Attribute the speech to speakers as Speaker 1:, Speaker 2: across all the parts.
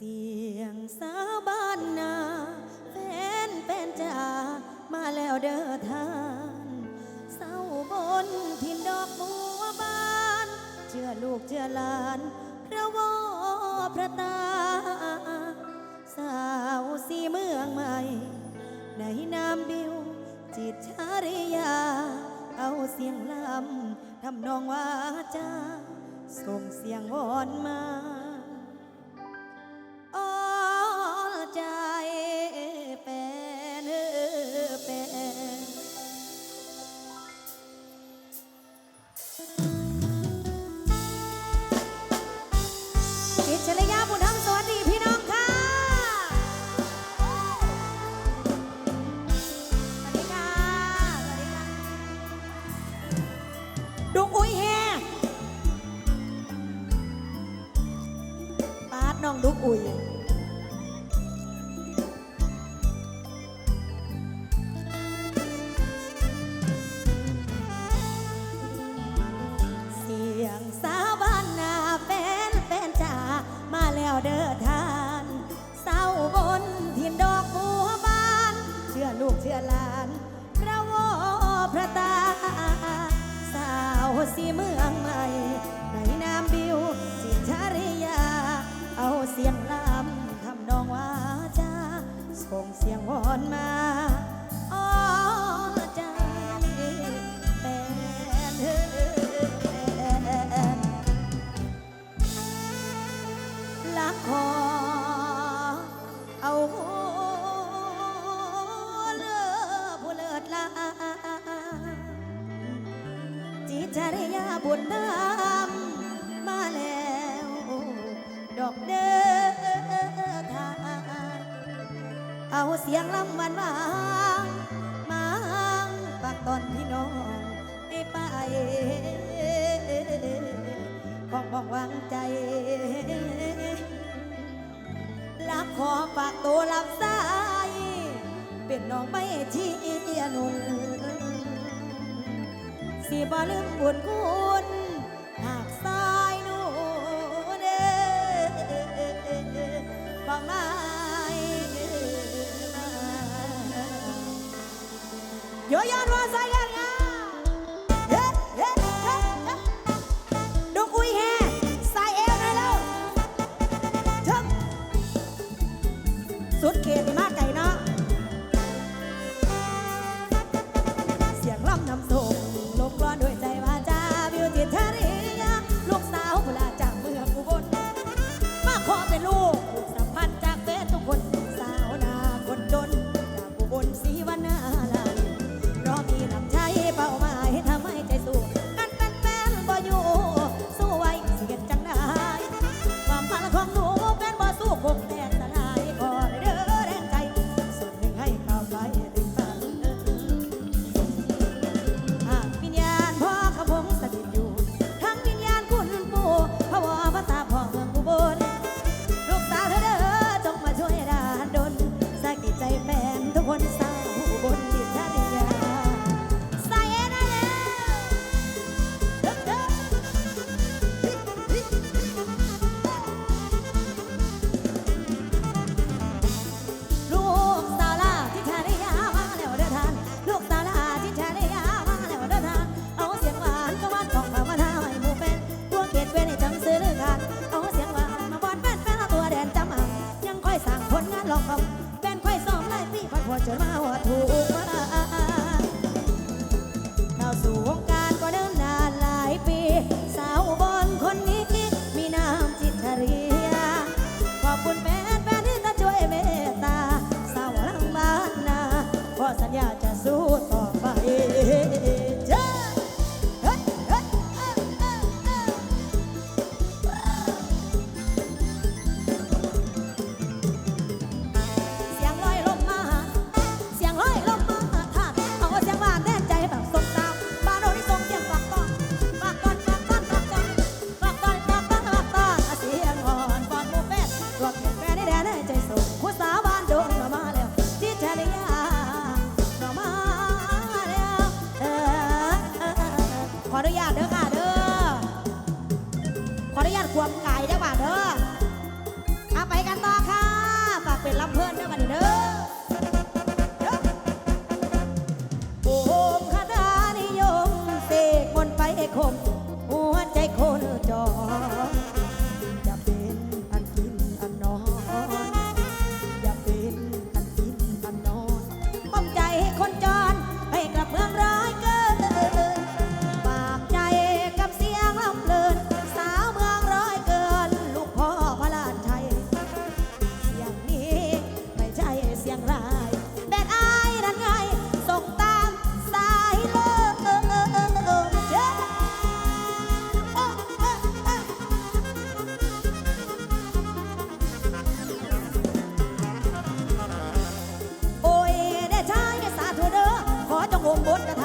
Speaker 1: เสียงสาบานนาแฟนเป็นจ๋ามาแล้วเด้อทานเศร้าบนทินดอกบัวบาน เชื่อลูกเชื่อหลานพระวอพระตา สาวสีเมืองใหม่ ในนามบิว จิตชาริยา เอาเสียงลำทำนองว่าจาส่งเสียงวอนมาีเมืองใหม่ในนามบิวสินชาริยา เอาเสียงลำทำนองว่าจ้าส่งเสียงวอนมาอ้อจ้าแฟนเธอละคร เอาเสียงลำหวานหวางมางฝากตอนพี่น้องให้ไปของบอกวางใจลาขอฝากตัวลับสายเป็นน้องไม่ที่หนุ่มสีบ่ลืมบุญคุณหากสายนูเด้บังมา Yo ya no vas คน มบทกระ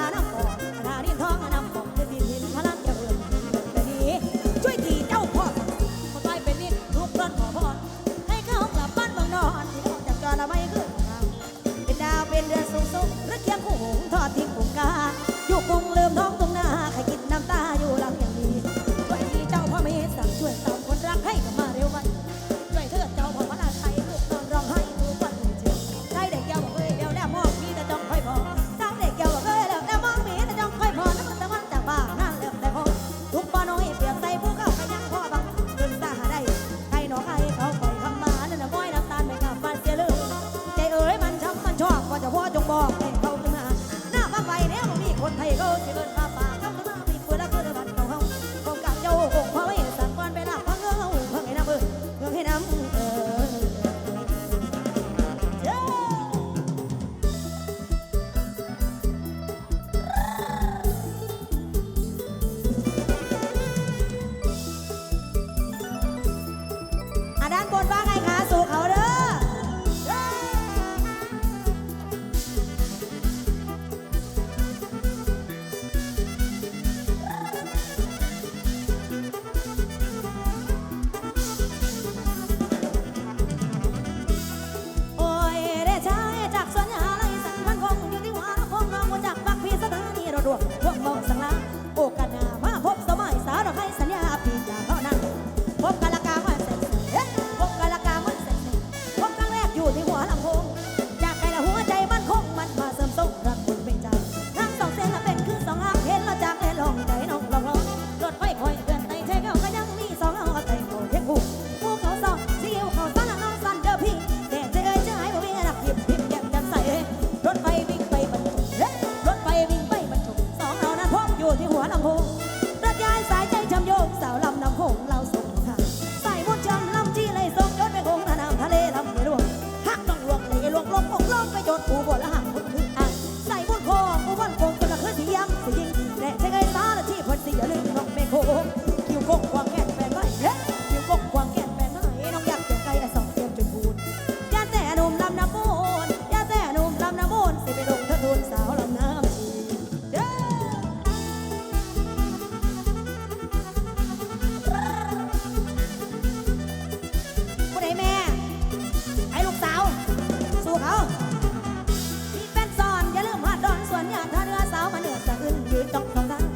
Speaker 1: ะอื้น